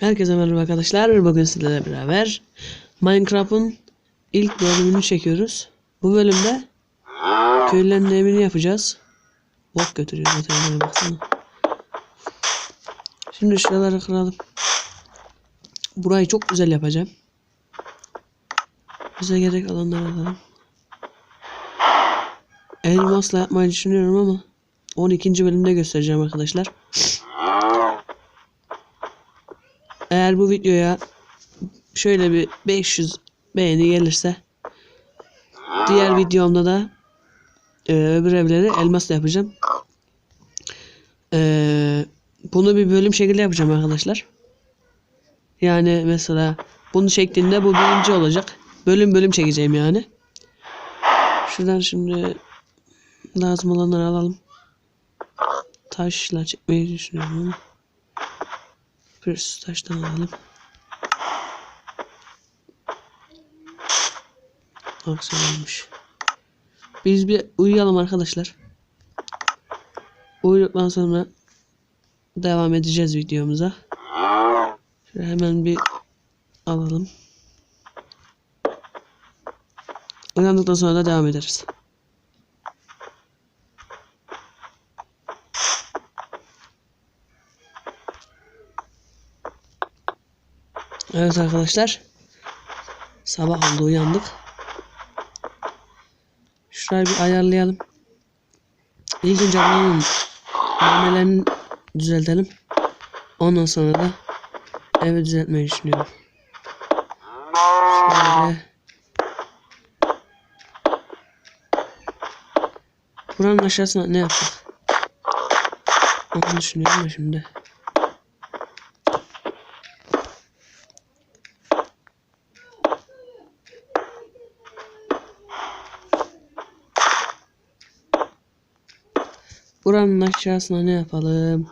Herkese merhaba arkadaşlar. Bugün sizlerle beraber Minecraft'ın ilk bölümünü çekiyoruz. Bu bölümde köylülerin evini yapacağız. Bok götürüyor bana baksana. Şimdi şuraları kıralım. Burayı çok güzel yapacağım. Bize gerek alanları alalım. Elmasla yapmayı düşünüyorum ama 12. bölümde göstereceğim arkadaşlar. Eğer bu videoya şöyle bir 500 beğeni gelirse diğer videomda da e, öbür evleri elmasla yapacağım. E, bunu bir bölüm şekilde yapacağım arkadaşlar. Yani mesela bunu çektiğinde bu birinci olacak. Bölüm bölüm çekeceğim yani. Şuradan şimdi lazım olanları alalım. Taşla çekmeyi düşünüyorum Bir taştan alalım. Aksiyon olmuş. Biz bir uyuyalım arkadaşlar. Uyuduktan sonra devam edeceğiz videomuza. Şöyle hemen bir alalım. Uyandıktan sonra da devam ederiz. Evet arkadaşlar. Sabah oldu uyandık. Şurayı bir ayarlayalım. İlk önce buranın memelerini düzeltelim. Ondan sonra da evi düzeltmeyi düşünüyorum. Şöyle. Buranın aşağısına ne yapacak? Onu düşünüyorum şimdi. Buranın aşağısına ne yapalım?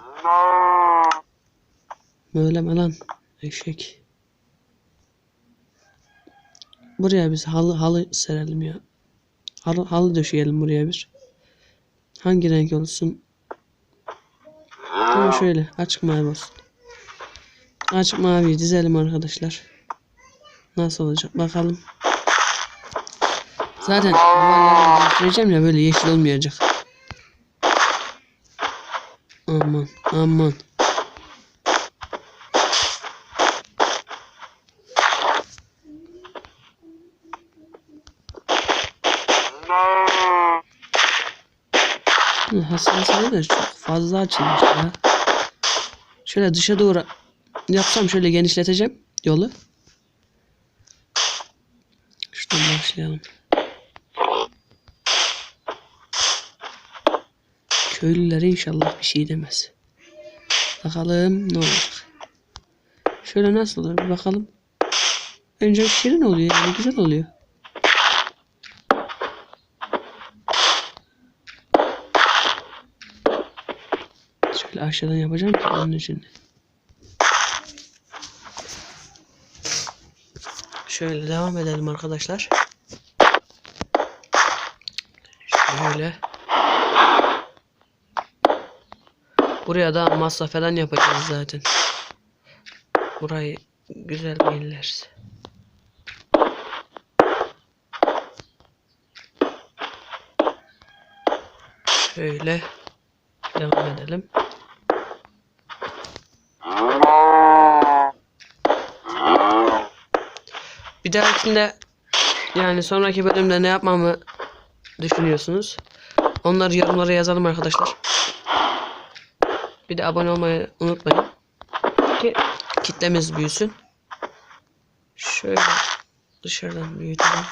Söyleme lan eşek. Buraya biz halı halı serelim ya. Halı, halı döşeyelim buraya bir. Hangi renk olsun? Tamam şöyle açık mavi olsun. Açık mavi dizelim arkadaşlar. Nasıl olacak bakalım. Zaten duvarları ya böyle yeşil olmayacak. Aman aman. Hı, Hassasiyeti de çok fazla açılmış ya. Şöyle dışa doğru yapsam şöyle genişleteceğim yolu. Şuradan başlayalım. Köylüler inşallah bir şey demez. Bakalım ne olacak. Şöyle nasıl olur bir bakalım. Önce şirin oluyor yani güzel oluyor. Şöyle aşağıdan yapacağım ki onun için. Şöyle devam edelim arkadaşlar. Şöyle. Buraya da masa falan yapacağız zaten. Burayı güzel belirleriz. Şöyle devam edelim. Bir dahakinde yani sonraki bölümde ne yapmamı düşünüyorsunuz? Onları yorumlara yazalım arkadaşlar. Bir de abone olmayı unutmayın. Ki kitlemiz büyüsün. Şöyle dışarıdan büyütelim.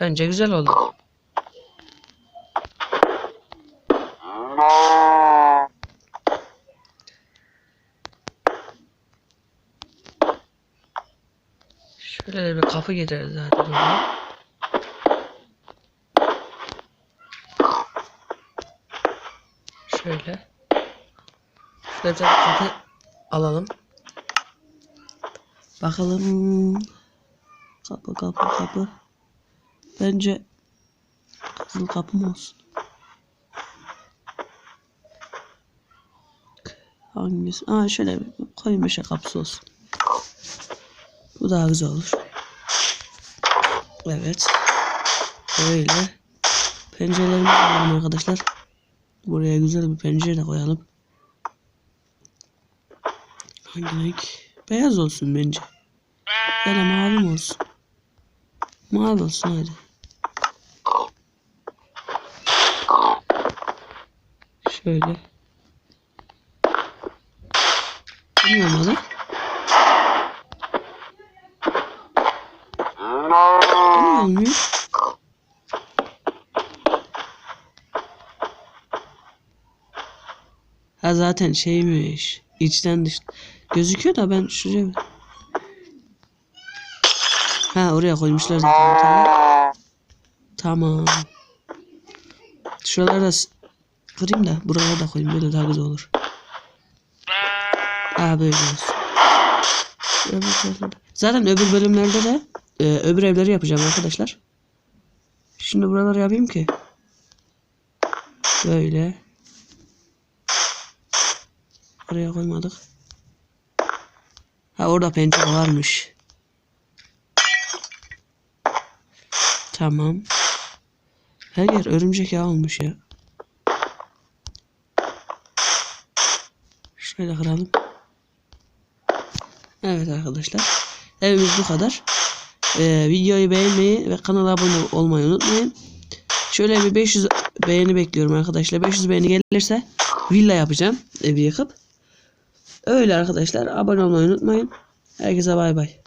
Bence güzel oldu. Şöyle bir kapı gider zaten oraya. Şöyle. Şöyle kapı alalım. Bakalım. Kapı kapı kapı. Bence kızıl kapı mı olsun? Hangisi? Aa şöyle bir koyu meşe kapısı olsun. Bu daha güzel olur. Evet. Böyle. Pencerelerimizi alalım arkadaşlar. Buraya güzel bir pencere koyalım. Hangi renk? Beyaz olsun bence. Ya da mavi olsun? Mavi olsun hadi. Şöyle. Niye olmadı? Olmuyor? Ha zaten şeymiş. İçten dış. Gözüküyor da ben şuraya... Ha oraya koymuşlar zaten. Tamam. Şuralara da s- kırayım da buralara da koyayım. Böyle daha güzel olur. Aa böyle olsun. Zaten öbür bölümlerde de e, öbür evleri yapacağım arkadaşlar. Şimdi buraları yapayım ki. Böyle. Oraya koymadık. Ha orada pencere varmış. Tamam. Her yer örümcek yağı olmuş ya. Şöyle kıralım. Evet arkadaşlar. Evimiz bu kadar. Ee, videoyu beğenmeyi ve kanala abone olmayı unutmayın. Şöyle bir 500 beğeni bekliyorum arkadaşlar. 500 beğeni gelirse villa yapacağım evi yıkıp. Öyle arkadaşlar. Abone olmayı unutmayın. Herkese bay bay.